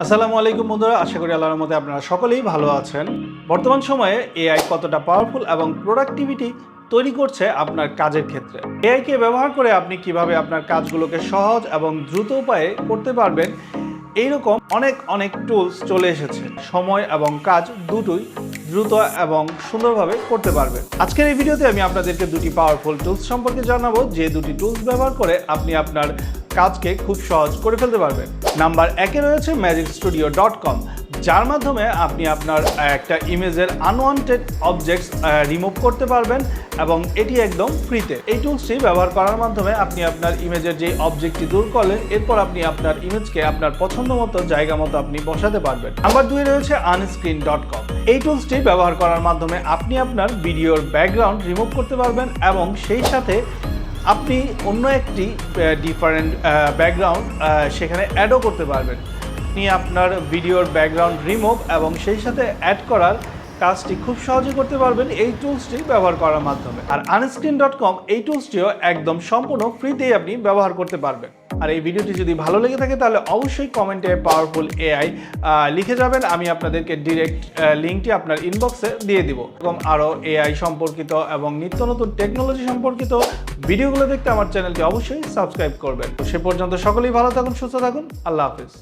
আসসালামু আলাইকুম বন্ধুরা, আশা করি আল্লাহর মধ্যে আপনারা সকলেই ভালো আছেন। বর্তমান সময়ে এআই কতটা পাওয়ারফুল এবং প্রোডাক্টিভিটি তৈরি করছে আপনার কাজের ক্ষেত্রে? এআইকে ব্যবহার করে আপনি কীভাবে আপনার কাজগুলোকে সহজ এবং দ্রুত উপায়ে করতে পারবেন, এইরকম অনেক অনেক টুলস চলে এসেছে। সময় এবং কাজ দুটোই দ্রুত এবং সুন্দরভাবে করতে পারবেন। আজকের এই ভিডিওতে আমি আপনাদেরকে দুটি পাওয়ারফুল টুলস সম্পর্কে জানাব। যে দুটি টুলস ব্যবহার করে আপনি আপনার কাজকে খুব সহজ করে ফেলতে পারবেন। নাম্বার একে রয়েছে ম্যাজিক স্টুডিও ডট কম যার মাধ্যমে আপনি আপনার একটা ইমেজের আনওয়ান্টেড অবজেক্টস রিমুভ করতে পারবেন এবং এটি একদম ফ্রিতে এই টুলসটি ব্যবহার করার মাধ্যমে আপনি আপনার ইমেজের যে অবজেক্টটি দূর করলেন, এরপর আপনি আপনার ইমেজকে আপনার পছন্দ মতো, জায়গা মতো আপনি বসাতে পারবেন। নাম্বার দুই রয়েছে আনস্ক্রিন ডট কম এই টুলসটি ব্যবহার করার মাধ্যমে আপনি আপনার ভিডিওর ব্যাকগ্রাউন্ড রিমুভ করতে পারবেন এবং সেই সাথে আপনি অন্য একটি ডিফারেন্ট ব্যাকগ্রাউন্ড সেখানে অ্যাডও করতে পারবেন। আপনি আপনার ভিডিওর ব্যাকগ্রাউন্ড রিমুভ এবং সেই সাথে অ্যাড করার কাজটি খুব সহজে করতে পারবেন এই টুলসটি ব্যবহার করার মাধ্যমে। আর আনস্ক্রিন ডট কম এই টুলসটিও একদম সম্পূর্ণ ফ্রিতেই আপনি ব্যবহার করতে পারবেন। আর এই ভিডিওটি যদি ভালো লেগে থাকে তাহলে অবশ্যই কমেন্টে পাওয়ারফুল এআই লিখে যাবেন। আমি আপনাদেরকে ডিরেক্ট লিঙ্কটি আপনার ইনবক্সে দিয়ে দিব। এরকম আরও এআই সম্পর্কিত এবং নিত্য নতুন টেকনোলজি সম্পর্কিত ভিডিওগুলো দেখতে আমার চ্যানেলটি অবশ্যই সাবস্ক্রাইব করবেন। তো সে পর্যন্ত সকলেই ভালো থাকুন, সুস্থ থাকুন। আল্লাহ হাফিজ।